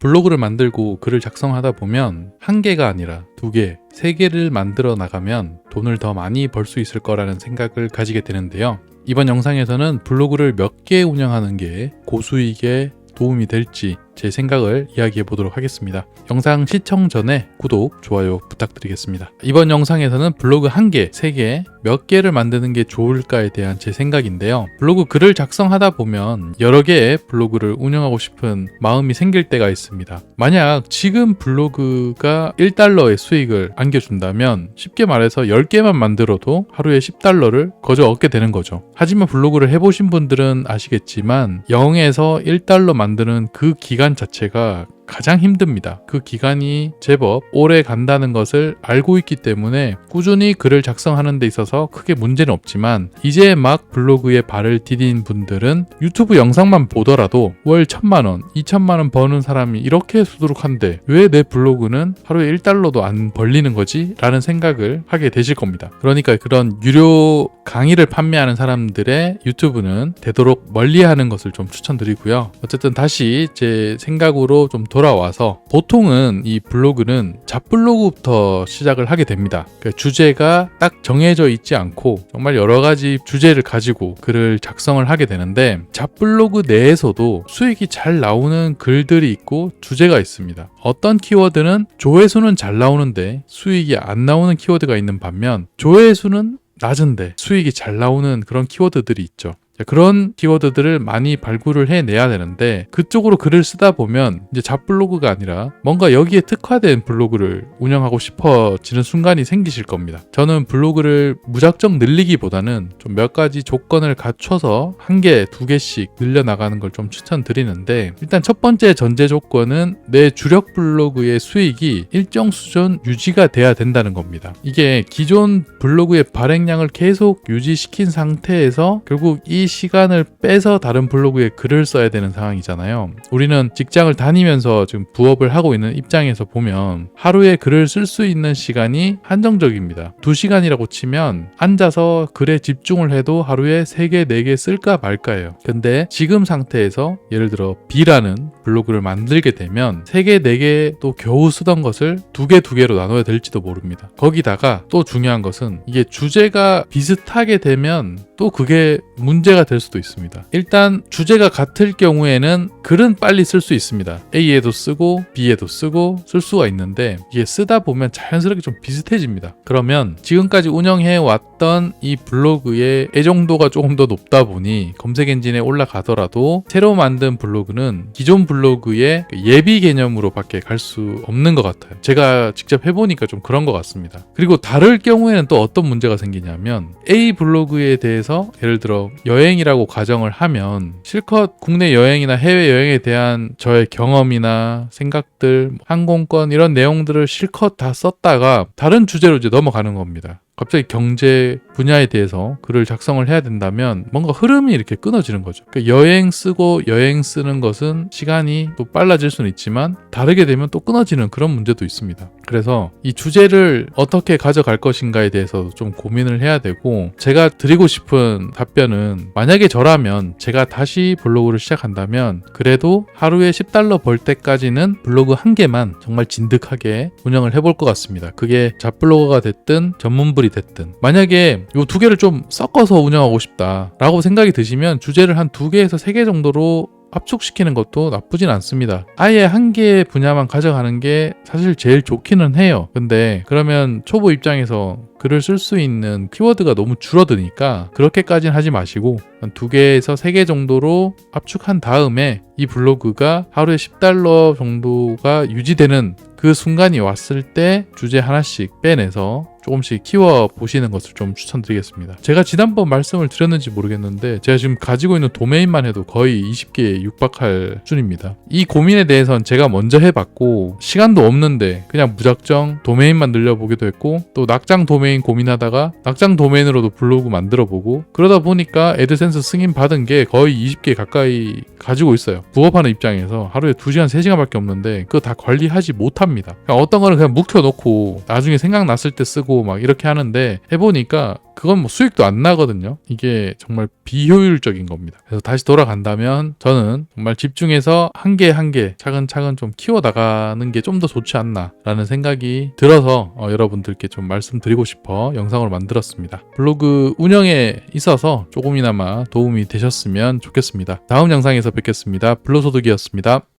블로그를 만들고 글을 작성하다 보면 한 개가 아니라 두 개, 세 개를 만들어 나가면 돈을 더 많이 벌 수 있을 거라는 생각을 가지게 되는데요. 이번 영상에서는 블로그를 몇 개 운영하는 게 고수익에 도움이 될지 제 생각을 이야기해 보도록 하겠습니다. 영상 시청 전에 구독, 좋아요 부탁드리겠습니다. 이번 영상에서는 블로그 한 개, 세 개, 몇 개를 만드는 게 좋을까에 대한 제 생각인데요. 블로그 글을 작성하다 보면 여러 개의 블로그를 운영하고 싶은 마음이 생길 때가 있습니다. 만약 지금 블로그가 1달러의 수익을 안겨준다면 쉽게 말해서 10개만 만들어도 하루에 10달러를 거저 얻게 되는 거죠. 하지만 블로그를 해보신 분들은 아시겠지만 0에서 1달러 만드는 그 기간 자체가 가장 힘듭니다. 그 기간이 제법 오래 간다는 것을 알고 있기 때문에 꾸준히 글을 작성하는 데 있어서 크게 문제는 없지만 이제 막 블로그에 발을 디딘 분들은 유튜브 영상만 보더라도 월 천만 원, 이천만 원 버는 사람이 이렇게 수두룩한데 왜 내 블로그는 하루에 1달러도 안 벌리는 거지? 라는 생각을 하게 되실 겁니다. 그러니까 그런 유료 강의를 판매하는 사람들의 유튜브는 되도록 멀리 하는 것을 좀 추천드리고요. 어쨌든 다시 제 생각으로 좀 돌아 와서 보통은 이 블로그는 잡블로그부터 시작을 하게 됩니다. 그러니까 주제가 딱 정해져 있지 않고 정말 여러 가지 주제를 가지고 글을 작성을 하게 되는데 잡블로그 내에서도 수익이 잘 나오는 글들이 있고 주제가 있습니다. 어떤 키워드는 조회수는 잘 나오는데 수익이 안 나오는 키워드가 있는 반면 조회수는 낮은데 수익이 잘 나오는 그런 키워드들이 있죠. 자, 그런 키워드들을 많이 발굴을 해내야 되는데 그쪽으로 글을 쓰다 보면 이제 잡블로그가 아니라 뭔가 여기에 특화된 블로그를 운영하고 싶어지는 순간이 생기실 겁니다. 저는 블로그를 무작정 늘리기보다는 좀 몇 가지 조건을 갖춰서 한 개, 두 개씩 늘려나가는 걸 좀 추천드리는데 일단 첫 번째 전제 조건은 내 주력 블로그의 수익이 일정 수준 유지가 돼야 된다는 겁니다. 이게 기존 블로그의 발행량을 계속 유지시킨 상태에서 결국 이 시간을 빼서 다른 블로그에 글을 써야 되는 상황이잖아요. 우리는 직장을 다니면서 지금 부업을 하고 있는 입장에서 보면 하루에 글을 쓸 수 있는 시간이 한정적입니다. 2시간이라고 치면 앉아서 글에 집중을 해도 하루에 3개, 4개 쓸까 말까예요. 근데 지금 상태에서 예를 들어 B라는 블로그를 만들게 되면 3개, 4개도 겨우 쓰던 것을 2개, 2개로 나눠야 될지도 모릅니다. 거기다가 또 중요한 것은 이게 주제가 비슷하게 되면 또 그게 문제가 될 수도 있습니다. 일단 주제가 같을 경우에는 글은 빨리 쓸 수 있습니다. A에도 쓰고 B에도 쓰고 쓸 수가 있는데 이게 쓰다 보면 자연스럽게 좀 비슷해집니다. 그러면 지금까지 운영해 왔던 이 블로그의 애정도가 조금 더 높다 보니 검색 엔진에 올라가더라도 새로 만든 블로그는 기존 블로그의 그 예비 개념으로 밖에 갈 수 없는 것 같아요. 제가 직접 해보니까 좀 그런 것 같습니다. 그리고 다를 경우에는 또 어떤 문제가 생기냐면 A 블로그에 대해서 예를 들어 여행이라고 가정을 하면 실컷 국내 여행이나 해외 여행에 대한 저의 경험이나 생각들, 항공권 이런 내용들을 실컷 다 썼다가 다른 주제로 이제 넘어가는 겁니다. 갑자기 경제 분야에 대해서 글을 작성을 해야 된다면 뭔가 흐름이 이렇게 끊어지는 거죠. 그러니까 여행 쓰고 여행 쓰는 것은 시간이 또 빨라질 수는 있지만 다르게 되면 또 끊어지는 그런 문제도 있습니다. 그래서 이 주제를 어떻게 가져갈 것인가에 대해서 좀 고민을 해야 되고 제가 드리고 싶은 답변은 만약에 저라면 제가 다시 블로그를 시작한다면 그래도 하루에 10달러 벌 때까지는 블로그 한 개만 정말 진득하게 운영을 해볼 것 같습니다. 그게 잡블로거가 됐든 전문블이 됐든 만약에 요두 개를 좀 섞어서 운영하고 싶다라고 생각이 드시면 주제를 한 두 개에서 세 개 정도로 압축시키는 것도 나쁘진 않습니다. 아예 한 개의 분야만 가져가는 게 사실 제일 좋기는 해요. 근데 그러면 초보 입장에서 글을 쓸 수 있는 키워드가 너무 줄어드니까 그렇게까지는 하지 마시고 한두 개에서 세 개 정도로 압축한 다음에 이 블로그가 하루에 10달러 정도가 유지되는 그 순간이 왔을 때 주제 하나씩 빼내서 조금씩 키워 보시는 것을 좀 추천드리겠습니다. 제가 지난번 말씀을 드렸는지 모르겠는데 제가 지금 가지고 있는 도메인만 해도 거의 20개에 육박할 수준입니다. 이 고민에 대해서는 제가 먼저 해봤고 시간도 없는데 그냥 무작정 도메인만 늘려보기도 했고 또 낙장 도메인 고민하다가 낙장 도메인으로도 블로그 만들어보고 그러다 보니까 애드센스 승인 받은 게 거의 20개 가까이 가지고 있어요. 부업하는 입장에서 하루에 2시간, 3시간밖에 없는데 그거 다 관리하지 못합니다. 그냥 어떤 거는 그냥 묵혀놓고 나중에 생각났을 때 쓰고 하고 막 이렇게 하는데 해보니까 그건 뭐 수익도 안 나거든요. 이게 정말 비효율적인 겁니다. 그래서 다시 돌아간다면 저는 정말 집중해서 한 개 한 개 차근차근 좀 키워 나가는 게 좀 더 좋지 않나라는 생각이 들어서 어, 여러분들께 좀 말씀드리고 싶어 영상을 만들었습니다. 블로그 운영에 있어서 조금이나마 도움이 되셨으면 좋겠습니다. 다음 영상에서 뵙겠습니다. 블로소득이었습니다.